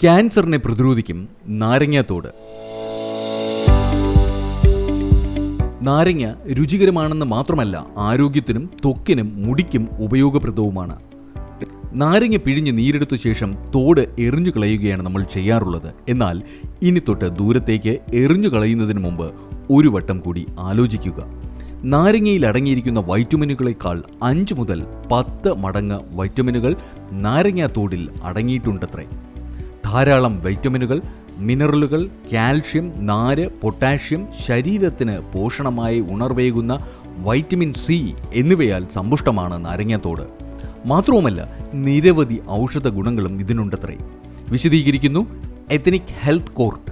ക്യാൻസറിനെ പ്രതിരോധിക്കും നാരങ്ങാത്തോട്. നാരങ്ങ രുചികരമാണെന്ന് മാത്രമല്ല ആരോഗ്യത്തിനും ത്വക്കിനും മുടിക്കും ഉപയോഗപ്രദവുമാണ്. നാരങ്ങ പിഴിഞ്ഞ് നീരെടുത്ത ശേഷം തോട് എറിഞ്ഞു കളയുകയാണ് നമ്മൾ ചെയ്യാറുള്ളത്. എന്നാൽ ഇനി തൊട്ട് ദൂരത്തേക്ക് എറിഞ്ഞു കളയുന്നതിന് മുമ്പ് ഒരു വട്ടം കൂടി ആലോചിക്കുക. നാരങ്ങയിൽ അടങ്ങിയിരിക്കുന്ന വൈറ്റമിനുകളെക്കാൾ അഞ്ച് മുതൽ പത്ത് മടങ്ങ് വൈറ്റമിനുകൾ നാരങ്ങാത്തോടിൽ അടങ്ങിയിട്ടുണ്ടത്രേ. ധാരാളം വൈറ്റമിനുകൾ മിനറലുകൾ കാൽഷ്യം നാര് പൊട്ടാഷ്യം ശരീരത്തിന് പോഷണമായി ഉണർവേകുന്ന വൈറ്റമിൻ സി എന്നിവയാൽ സമ്പുഷ്ടമാണ് നാരങ്ങത്തോട്. മാത്രവുമല്ല നിരവധി ഔഷധ ഗുണങ്ങളും ഇതിനുണ്ടത്രേ. വിശദീകരിക്കുന്നു എത്തനിക് ഹെൽത്ത് കോർട്ട്.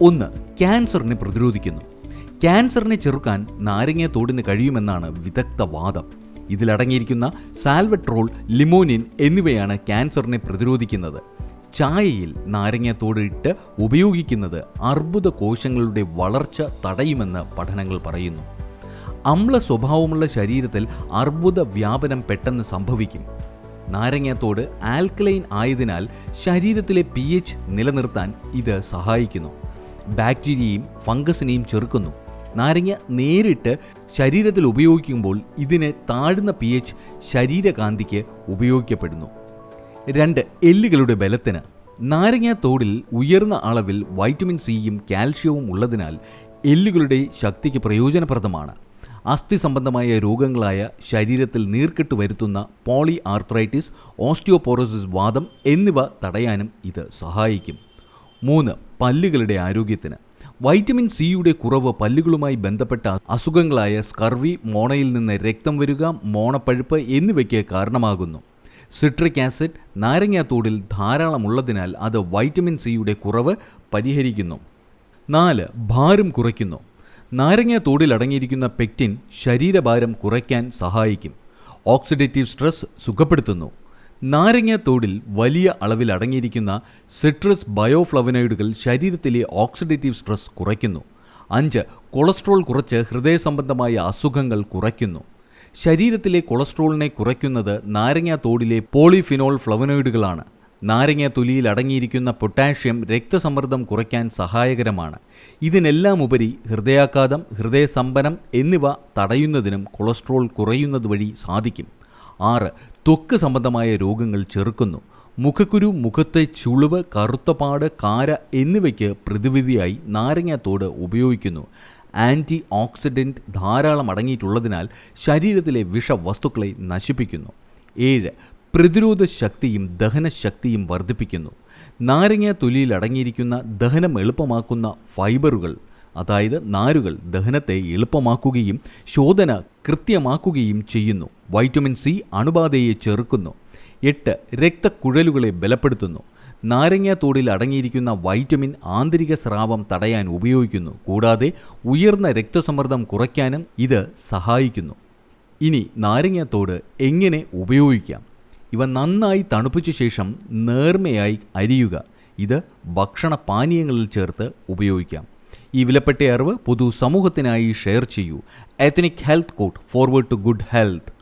ഒന്ന് ക്യാൻസറിനെ പ്രതിരോധിക്കുന്നു. ക്യാൻസറിനെ ചെറുക്കാൻ നാരങ്ങത്തോടിന് കഴിയുമെന്നാണ് വിദഗ്ധ വാദം. ഇതിലടങ്ങിയിരിക്കുന്ന സാൽവട്രോൾ ലിമോനിൻ എന്നിവയാണ് ക്യാൻസറിനെ പ്രതിരോധിക്കുന്നത്. ചായയിൽ നാരങ്ങത്തോട് ഇട്ട് ഉപയോഗിക്കുന്നത് അർബുദ കോശങ്ങളുടെ വളർച്ച തടയുമെന്ന് പഠനങ്ങൾ പറയുന്നു. അമ്ല സ്വഭാവമുള്ള ശരീരത്തിൽ അർബുദ വ്യാപനം പെട്ടെന്ന് സംഭവിക്കും. നാരങ്ങത്തോട് ആൽക്കലൈൻ ആയതിനാൽ ശരീരത്തിലെ പി എച്ച് നിലനിർത്താൻ ഇത് സഹായിക്കുന്നു. ബാക്ടീരിയയും ഫംഗസിനെയും ചെറുക്കുന്നു. നാരങ്ങ നേരിട്ട് ശരീരത്തിൽ ഉപയോഗിക്കുമ്പോൾ ഇതിന് താഴ്ന്ന പി എച്ച് ശരീരകാന്തിക്ക് ഉപയോഗിക്കപ്പെടുന്നു. രണ്ട് എല്ലുകളുടെ ബലത്തിന്. നാരങ്ങാത്തോടിൽ ഉയർന്ന അളവിൽ വൈറ്റമിൻ സിയും കാൽഷ്യവും ഉള്ളതിനാൽ എല്ലുകളുടെ ശക്തിക്ക് പ്രയോജനപ്രദമാണ്. അസ്ഥി സംബന്ധമായ രോഗങ്ങളായ ശരീരത്തിൽ നീർക്കെട്ട് വരുത്തുന്ന പോളി ആർത്രൈറ്റിസ് ഓസ്റ്റിയോപോറോസിസ് വാദം എന്നിവ തടയാനും ഇത് സഹായിക്കും. മൂന്ന് പല്ലുകളുടെ ആരോഗ്യത്തിന്. വൈറ്റമിൻ സിയുടെ കുറവ് പല്ലുകളുമായി ബന്ധപ്പെട്ട അസുഖങ്ങളായ സ്കർവി മോണയിൽ നിന്ന് രക്തം വരിക മോണപ്പഴുപ്പ് എന്നിവയ്ക്ക് കാരണമാകുന്നു. സിട്രിക് ആസിഡ് നാരങ്ങാത്തോടിൽ ധാരാളമുള്ളതിനാൽ അത് വൈറ്റമിൻ സിയുടെ കുറവ് പരിഹരിക്കുന്നു. നാല് ഭാരം കുറയ്ക്കുന്നു. നാരങ്ങാത്തോടിൽ അടങ്ങിയിരിക്കുന്ന പെക്റ്റിൻ ശരീരഭാരം കുറയ്ക്കാൻ സഹായിക്കും. Oxidative stress സുഖപ്പെടുത്തുന്നു. നാരങ്ങാത്തോടിൽ വലിയ അളവിൽ അടങ്ങിയിരിക്കുന്ന സിട്രസ് ബയോഫ്ലവനോയിഡുകൾ ശരീരത്തിലെ ഓക്സിഡേറ്റീവ് സ്ട്രെസ് കുറയ്ക്കുന്നു. അഞ്ച് കൊളസ്ട്രോൾ കുറച്ച് ഹൃദയ സംബന്ധമായ അസുഖങ്ങൾ കുറയ്ക്കുന്നു. ശരീരത്തിലെ കൊളസ്ട്രോളിനെ കുറയ്ക്കുന്നത് നാരങ്ങാത്തോടിലെ പോളിഫിനോൾ ഫ്ലവനോയിഡുകളാണ്. നാരങ്ങ തൊലിയിൽ അടങ്ങിയിരിക്കുന്ന പൊട്ടാഷ്യം രക്തസമ്മർദ്ദം കുറയ്ക്കാൻ സഹായകരമാണ്. ഇതിനെല്ലാം ഉപരി ഹൃദയാഘാതം ഹൃദയസ്തംഭനം എന്നിവ തടയുന്നതിനും കൊളസ്ട്രോൾ കുറയുന്നത് വഴി സാധിക്കും. ആറ് ത്വക്ക് സംബന്ധമായ രോഗങ്ങൾ ചെറുക്കുന്നു. മുഖക്കുരു മുഖത്തെ ചുളിവ് കറുത്തപാട് കാര എന്നിവയ്ക്ക് പ്രതിവിധിയായി നാരങ്ങാത്തോട് ഉപയോഗിക്കുന്നു. ആന്റി ഓക്സിഡന്റ് ധാരാളം അടങ്ങിയിട്ടുള്ളതിനാൽ ശരീരത്തിലെ വിഷവസ്തുക്കളെ നശിപ്പിക്കുന്നു. ഏഴ് പ്രതിരോധ ശക്തിയും ദഹനശക്തിയും വർദ്ധിപ്പിക്കുന്നു. നാരങ്ങ തൊലിയിൽ അടങ്ങിയിരിക്കുന്ന ദഹനം എളുപ്പമാക്കുന്ന ഫൈബറുകൾ അതായത് നാരുകൾ ദഹനത്തെ എളുപ്പമാക്കുകയും ശോധന കൃത്യമാക്കുകയും ചെയ്യുന്നു. വൈറ്റമിൻ സി അണുബാധയെ ചെറുക്കുന്നു. എട്ട് രക്തക്കുഴലുകളെ ബലപ്പെടുത്തുന്നു. നാരങ്ങാത്തോടിൽ അടങ്ങിയിരിക്കുന്ന വൈറ്റമിൻ ആന്തരിക സ്രാവം തടയാൻ ഉപയോഗിക്കുന്നു. കൂടാതെ ഉയർന്ന രക്തസമ്മർദ്ദം കുറയ്ക്കാനും ഇത് സഹായിക്കുന്നു. ഇനി നാരങ്ങാത്തോട് എങ്ങനെ ഉപയോഗിക്കാം? ഇവ നന്നായി തണുപ്പിച്ച ശേഷം നേർമയായി അരിയുക. ഇത് ഭക്ഷണ പാനീയങ്ങളിൽ ചേർത്ത് ഉപയോഗിക്കാം. ഈ വിലപ്പെട്ട അറിവ് പൊതു സമൂഹത്തിനായി ഷെയർ ചെയ്യൂ. Ethnic health court forward to good health